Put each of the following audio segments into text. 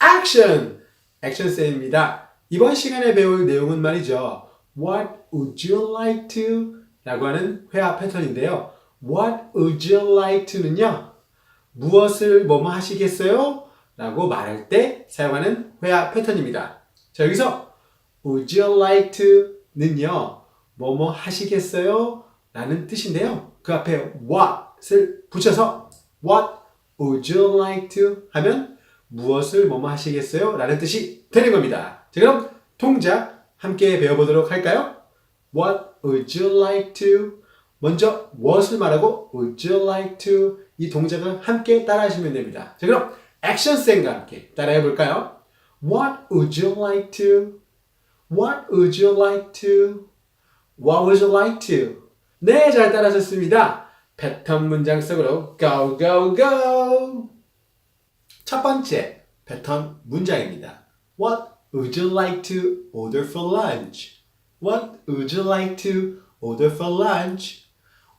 액션! 액션 쌤입니다. 이번 시간에 배울 내용은 말이죠. What would you like to? 라고 하는 회화 패턴인데요. What would you like to는요. 무엇을 뭐뭐 하시겠어요? 라고 말할 때 사용하는 회화 패턴입니다. 자, 여기서 would you like to 는요. 뭐뭐 하시겠어요? 라는 뜻인데요. 그 앞에 what을 붙여서 what would you like to 하면 무엇을 뭐뭐 하시겠어요? 라는 뜻이 되는 겁니다. 자, 그럼 동작 함께 배워보도록 할까요? What would you like to? 먼저 무엇을 말하고 would you like to? 이 동작을 함께 따라하시면 됩니다. 자, 그럼 액션 쌤과 함께 따라해 볼까요? What would you like to? What would you like to? What would you like to? 네, 잘 따라하셨습니다. 패턴 문장 속으로 go go go. 첫 번째 패턴 문장입니다. What would you like to order for lunch? What would you like to order for lunch?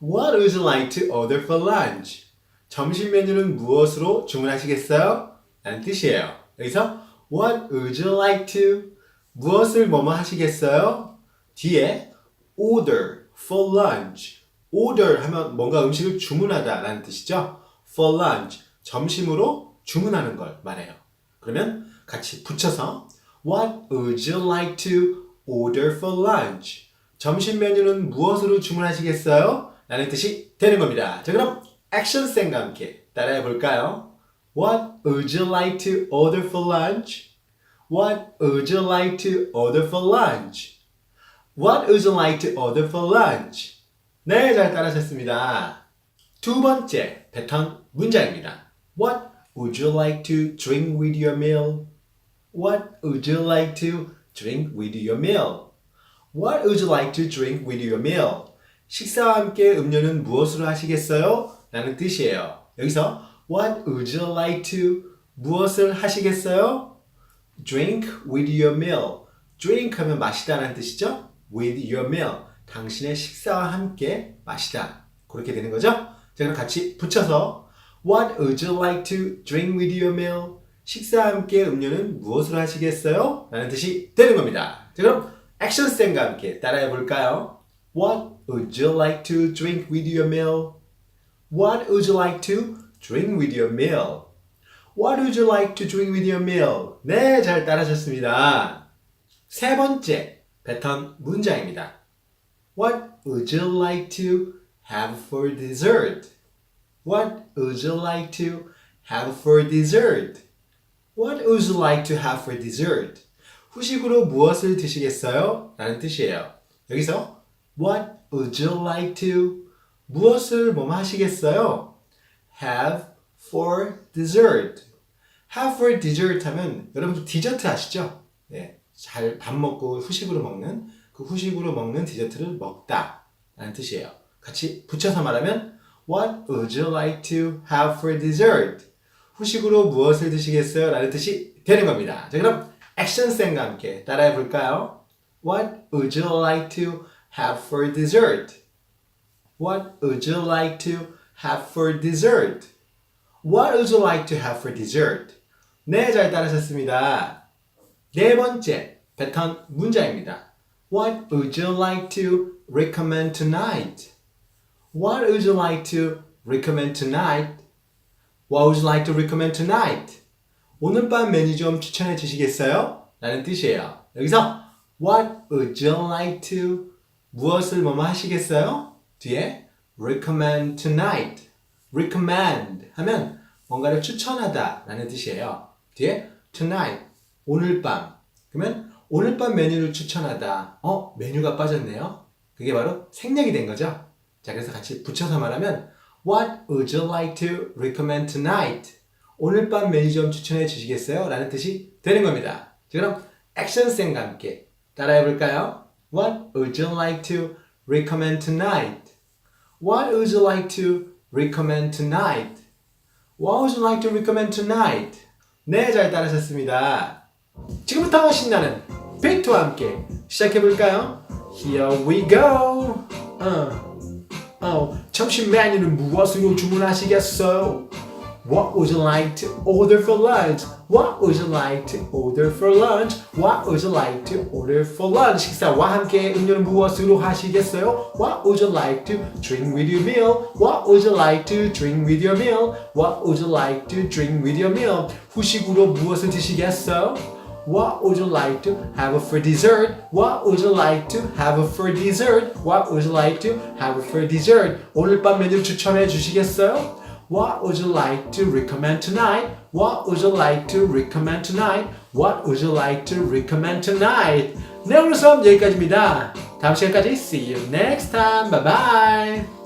What would you like to order for lunch? 점심 메뉴는 무엇으로 주문하시겠어요? 라는 뜻이에요. 여기서 What would you like to? 무엇을 뭐뭐 하시겠어요? 뒤에 order for lunch. order 하면 뭔가 음식을 주문하다 라는 뜻이죠. for lunch. 점심으로 주문하는 걸 말해요. 그러면 같이 붙여서 What would you like to order for lunch? 점심 메뉴는 무엇으로 주문하시겠어요? 라는 뜻이 되는 겁니다. 자, 그럼 액션 쌤과 함께 따라해 볼까요? What would you like to order for lunch? What would you like to order for lunch? What would you like to order for lunch? 네, 잘 따라하셨습니다. 두 번째 패턴 문장입니다. What would you like to drink with your meal? What would you like to drink with your meal? What would you like to drink with your meal? 식사와 함께 음료는 무엇으로 하시겠어요? 라는 뜻이에요. 여기서 What would you like to 무엇을 하시겠어요? Drink with your meal. Drink 하면 마시다라는 뜻이죠. With your meal. 당신의 식사와 함께 마시다. 그렇게 되는 거죠? 자, 그럼 같이 붙여서 What would you like to drink with your meal? 식사와 함께 음료는 무엇을 하시겠어요? 라는 뜻이 되는 겁니다. 자, 그럼 액션쌤과 함께 따라해 볼까요? What would you like to drink with your meal? What would you like to drink with your meal? What would you like to drink with your meal? 네, 잘 따라하셨습니다. 세 번째 패턴 문장입니다. What would you like to have for dessert? What would you like to have for dessert? What would you like to have for dessert? 후식으로 무엇을 드시겠어요? 라는 뜻이에요. 여기서 What would you like to 무엇을 뭐 하시겠어요? Have for dessert. Have for dessert 하면 여러분 디저트 아시죠? 네, 잘 밥 먹고 후식으로 먹는 그 후식으로 먹는 디저트를 먹다 라는 뜻이에요. 같이 붙여서 말하면 What would you like to have for dessert? 후식으로 무엇을 드시겠어요? 라는 뜻이 되는 겁니다. 자, 그럼 액션쌤과 함께 따라해 볼까요? What would you like to have for dessert? What would you like to have for dessert? What would you like to have for dessert? 네, 잘 따라하셨습니다. 네 번째 패턴 문장입니다. What would you like to recommend tonight? What would you like to recommend tonight? What would you like to recommend tonight? 오늘 밤 메뉴 좀 추천해 주시겠어요? 라는 뜻이에요. 여기서 What would you like to 무엇을 뭐뭐 하시겠어요? 뒤에 recommend tonight. recommend 하면 뭔가를 추천하다 라는 뜻이에요. 뒤에 tonight 오늘 밤 그러면 오늘 밤 메뉴를 추천하다. 어? 메뉴가 빠졌네요. 그게 바로 생략이 된 거죠. 자, 그래서 같이 붙여서 말하면 What would you like to recommend tonight? 오늘 밤 메뉴 좀 추천해 주시겠어요? 라는 뜻이 되는 겁니다. 자, 그럼 액션쌤과 함께 따라해 볼까요? What would you like to recommend tonight? What would you like to recommend tonight? What would you like to recommend tonight? 네, 잘 따라하셨습니다. 지금부터 신나는 비트와 함께 시작해 볼까요? Here we go. 어, 어, 점심 메뉴는 무엇으로 주문하시겠어요? What would you like to order for lunch? What would you like to order for lunch? What would you like to order for lunch? 식사와 함께 음료는 무엇으로 하시겠어요? What would you like to drink with your meal? What would you like to drink with your meal? What would you like to drink with your meal? 후식으로 무엇을 드시겠어요? What would you like to have for dessert? What would you like to have for dessert? What would you like to have for dessert? 오늘 밤 메뉴 추천해 주시겠어요? What would you like to recommend tonight? What would you like to recommend tonight? What would you like to recommend tonight? 네, 오늘 수업 여기까지입니다. 다음 시간까지 see you next time. Bye bye.